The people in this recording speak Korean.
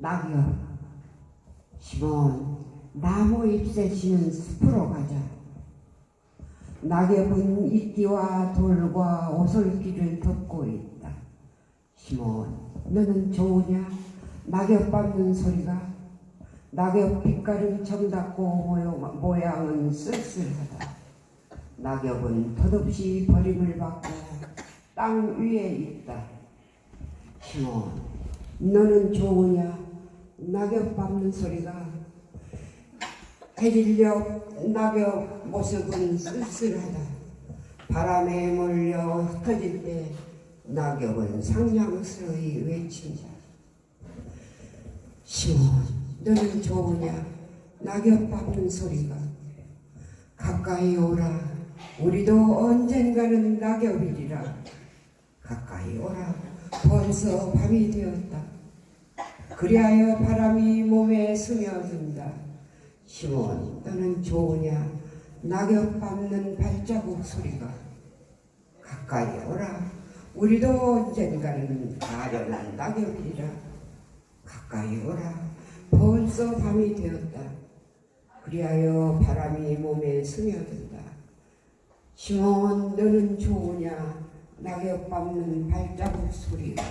낙엽 시몬 나무 잎새 지는 숲으로 가자. 낙엽은 이끼와 돌과 오솔길을 덮고 있다. 시몬 너는 좋으냐? 낙엽 밟는 소리가 낙엽 빛깔은 정답고 모양- 모양은 쓸쓸하다. 낙엽은 덧없이 버림을 받고 땅 위에 있다. 시몬 너는 좋으냐 낙엽 밟는 소리가 해질녘 낙엽 모습은 쓸쓸하다. 바람에 몰려 흩어질 때 낙엽은 상냥스러이 외친다 시몬 너는 좋으냐? 낙엽 밟는 소리가 가까이 오라. 우리도 언젠가는 낙엽이리라. 가까이 오라. 벌써 밤이 되었다 그리하여 바람이 몸에 스며든다. 시몬 너는 좋으냐? 낙엽 밟는 발자국 소리가. 가까이 오라. 우리도 언젠가는 아련한 낙엽이라. 가까이 오라. 벌써 밤이 되었다. 그리하여 바람이 몸에 스며든다. 시몬 너는 좋으냐? 낙엽 밟는 발자국 소리가